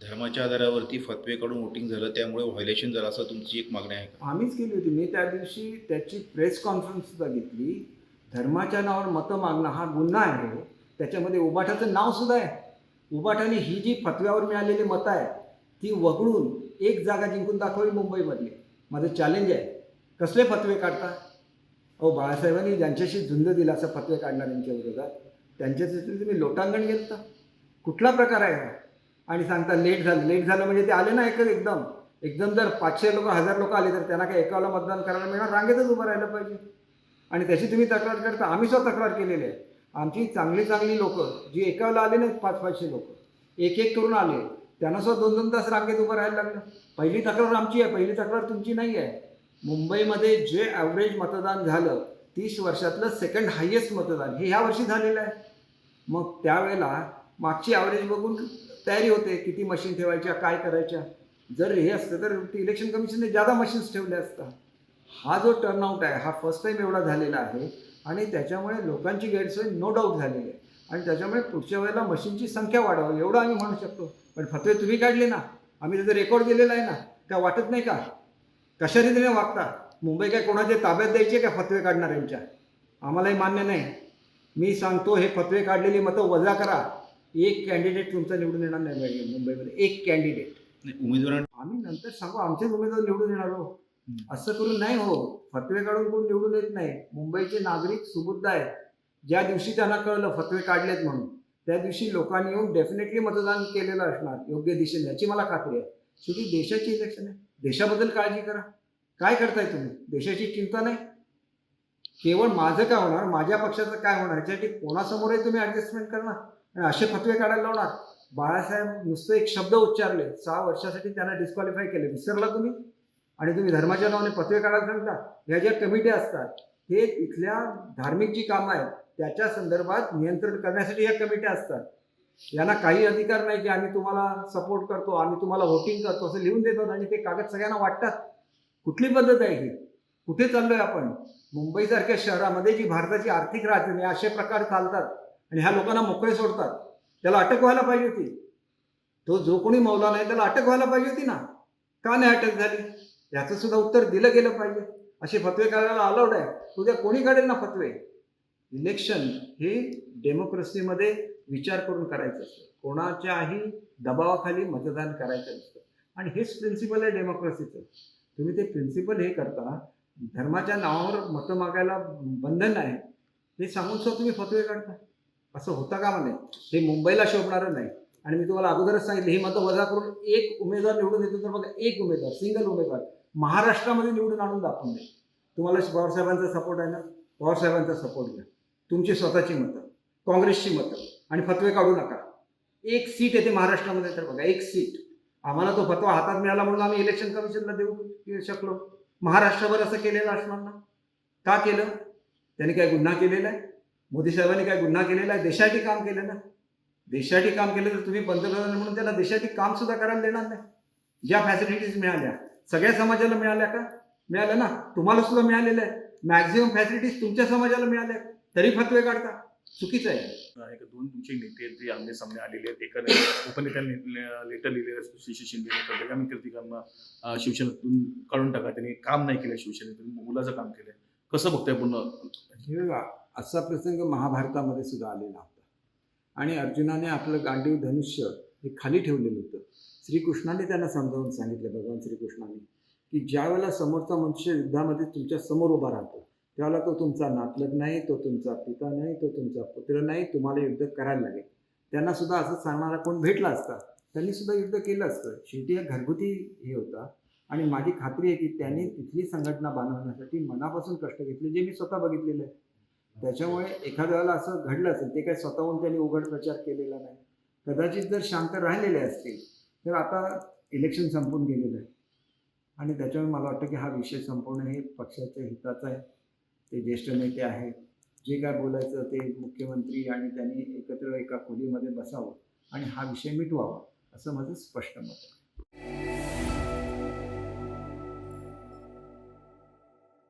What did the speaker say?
धर्माच्या आधारावरती फतवेकडून वोटिंग झालं त्यामुळे व्हायलेशन झालं असं तुमची एक मागणी आहे का? आम्हीच केली होती. मी त्या दिवशी त्याची प्रेस कॉन्फरन्स सुद्धा घेतली. धर्माच्या नावावर मतं मागणं हा गुन्हा आहे. त्याच्यामध्ये उबाठाचं नाव सुद्धा आहे. उबाठाने ही जी फतव्यावर मिळालेली मतं आहे ती वगळून एक जागा जिंकून दाखवली मुंबईमधली. माझं चॅलेंज आहे. कसले फतवे काढता? अहो बाळासाहेबांनी ज्यांच्याशी झुंज दिला असं फतवे काढणाऱ्यांच्या विरोधात त्यांच्यासाठी तुम्ही लोटांगण घेता कुठला प्रकार आहे हा? आणि सांगता लेट झालं. लेट झालं म्हणजे ते आले ना एकच एकदम. एकदम जर पाचशे लोक हजार लोक आले तर त्यांना काय एकाला मतदान करायला मिळणार? रांगेतच उभं राहिलं पाहिजे. आणि त्याची तुम्ही तक्रार करता. आम्ही स्वतः तक्रार केलेली आहे. आमची चांगली चांगली लोकं जी एकाला आले नाहीत पाच पाचशे लोक. एक एक करून आले. त्यांना सुद्धा दोन दोन तास रांगेत उभं राहायला लागलं. पहिली तक्रार आमची आहे. पहिली तक्रार तुमची नाही आहे. मुंबईमध्ये जे ॲव्हरेज मतदान झालं तीस वर्षातलं सेकंड हायेस्ट मतदान हे ह्या वर्षी झालेलं आहे. मग त्यावेळेला मागची ॲव्हरेज बघून तयारी होते किती मशीन ठेवायच्या काय करायच्या. जर हे असतं तर इलेक्शन कमिशनने जादा मशीन्स ठेवल्या असतात. हा जो टर्नआउट आहे हा फर्स्ट टाईम एवढा झालेला आहे आणि त्याच्यामुळे लोकांची गैरसोय नो डाऊट झालेली आहे. आणि त्याच्यामुळे पुढच्या वेळेला मशीनची संख्या वाढवावी एवढं आम्ही म्हणू शकतो. पण फतवे तुम्ही काढले ना आम्ही त्याचं रेकॉर्ड दिलेला आहे ना त्या वाटत नाही का? कशा रीतीने वागता? मुंबई काय कोणाच्या ताब्यात द्यायची आहे का फतवे काढणाऱ्यांच्या? आम्हालाही मान्य नाही. मी सांगतो हे फतवे काढलेली मतं वजा करा. एक कॅन्डिडेट तुमचा निवडून येणार नाही मुंबईमध्ये. एक कॅन्डिडेट उमेदवारां आम्ही नंतर सांगू आमचेच उमेदवार निवडून येणार हो. असं करून नाही हो. फतवे काढून कोण निवडून येत नाही. मुंबईचे नागरिक सुबुद्ध आहेत. ज्या दिवशी त्यांना कळलं फतवे काढलेत म्हणून त्या दिवशी लोकांनी येऊन डेफिनेटली मतदान केलेलं असणार योग्य दिशेने याची मला खात्री आहे. शेवटी देशाची इलेक्शन आहे. देशाबद्दल काळजी करा. काय करताय तुम्ही? देशाची चिंता नाही? केवळ माझं काय होणार? माझ्या पक्षाचं काय होणार? ह्याच्यासाठी कोणासमोरही तुम्ही ॲडजस्टमेंट करणार? आणि असे फतवे काढायला लावणार. बाळासाहेब नुसते एक शब्द उच्चारले. सहा वर्षासाठी त्यांना डिस्क्वालिफाय केले. विसरला तुम्ही? आणि तुम्ही धर्माच्या नावाने पतवे काढायला सांगता? ह्या ज्या कमिट्या असतात हे इथल्या धार्मिक जी कामं आहेत त्याच्या संदर्भात नियंत्रण करण्यासाठी ह्या कमिट्या असतात. यांना काही अधिकार नाही की आम्ही तुम्हाला सपोर्ट करतो आम्ही तुम्हाला व्होटिंग करतो असं लिहून देतात आणि ते कागद सगळ्यांना वाटतात. कुठली पद्धत आहे ही? कुठे चाललोय आपण? मुंबईसारख्या शहरामध्ये जी भारताची आर्थिक राजधानी असे प्रकार चालतात. आणि ह्या लोकांना मोकळे सोडतात. त्याला अटक व्हायला पाहिजे होती. तो जो कोणी मौला नाही त्याला अटक व्हायला पाहिजे होती ना. का नाही अटक झाली? याचं सुद्धा उत्तर दिलं गेलं पाहिजे. असे फतवे काढायला अलाउड आहे. उद्या कोणी काढेल ना फतवे? इलेक्शन हे डेमोक्रेसीमध्ये विचार करून करायचं असतं. कोणाच्याही दबावाखाली मतदान करायचं नसतं. आणि हेच प्रिन्सिपल आहे डेमोक्रेसीचं तुम्ही ते प्रिन्सिपल हे करता धर्माच्या नावावर मतं मागायला बंधन आहे हे सांगून सुद्धा तुम्ही फतवे काढता. असं होता का म्हणे? हे मुंबईला शोभणारं नाही. आणि मी तुम्हाला अगोदरच सांगितलं ही मतं वजा करून एक उमेदवार निवडून येतो तर बघा एक उमेदवार सिंगल उमेदवार महाराष्ट्रामध्ये निवडून आणून दाखवून दे तुम्हाला पवारसाहेबांचा सपोर्ट आहे ना? पवारसाहेबांचा सपोर्ट घ्या. तुमची स्वतःची मतं काँग्रेसची मतं आणि फतवे काढू नका. एक सीट येते महाराष्ट्रामध्ये तर बघा एक सीट आम्हाला तो फतवा हातात मिळाला म्हणून आम्ही इलेक्शन कमिशनला देऊ शकलो. महाराष्ट्रभर असं केलेलं असणार ना का केलं? त्यांनी काय गुन्हा केलेला आहे? मोदी साहेबांनी काय गुन्हा केलेला आहे? देशासाठी काम केलं ना? देशासाठी काम केलं तर तुम्ही पंतप्रधान म्हणून त्याला देशासाठी काम सुद्धा करायला देणार नाही. ज्या फॅसिलिटीज मिळाल्या. सगळ्या समाजाला मिळाल्या का? मिळाल्या ना? तुम्हाला सुद्धा मिळालेल्या आहे मॅक्झिमम फॅसिलिटीज तुमच्या समाजाला मिळाल्या तरी फतवे काढता. चुकीचं आहे. एक दोन तुमचे नेते जे आमने सामने आलेले आहेत. एकाने उपनेत्यांनी लेटर लिहिलेलं श्री शिंदे कीर्तिकांना शिवसेनेतून काढून टाका. त्यांनी काम नाही केलं शिवसेनेतून. मुलाचं काम केलंय. कसं बघताय पूर्ण असा प्रसंग महाभारतामध्ये सुद्धा आलेला होता. आणि अर्जुनाने आपलं गांडीव धनुष्य हे खाली ठेवलेलं होतं. श्रीकृष्णाने त्यांना समजावून सांगितलं भगवान श्रीकृष्णाने की ज्या वेळेला समोरचा मनुष्य युद्धामध्ये तुमच्यासमोर उभा राहतो त्यावेळेला तो तुमचा नातलग नाही तो तुमचा पिता नाही तो तुमचा पुत्र नाही तुम्हाला युद्ध करायला लागेल. त्यांना सुद्धा असं सांगणारा कोण भेटला असता त्यांनी सुद्धा युद्ध केलं असतं. शेवटी हा घरगुती हे होता. आणि माझी खात्री आहे की त्यांनी तिथली संघटना बांधवण्यासाठी मनापासून कष्ट घेतले जे मी स्वतः बघितलेलं आहे. त्याच्यामुळे एखाद्या असं घडलं असेल ते काय स्वतःहून त्यांनी उघड प्रचार केलेला नाही. कदाचित जर शांत राहिलेले असतील तर आता इलेक्शन संपून गेलेलं आहे. आणि त्याच्यामुळे मला वाटतं की हा विषय संपवणं हे पक्षाच्या हिताचं आहे. ते ज्येष्ठ नेते आहेत जे काय बोलायचं ते मुख्यमंत्री आणि त्यांनी एकत्र एका खोलीमध्ये बसावं आणि हा विषय मिटवावा असं माझं स्पष्ट मत आहे.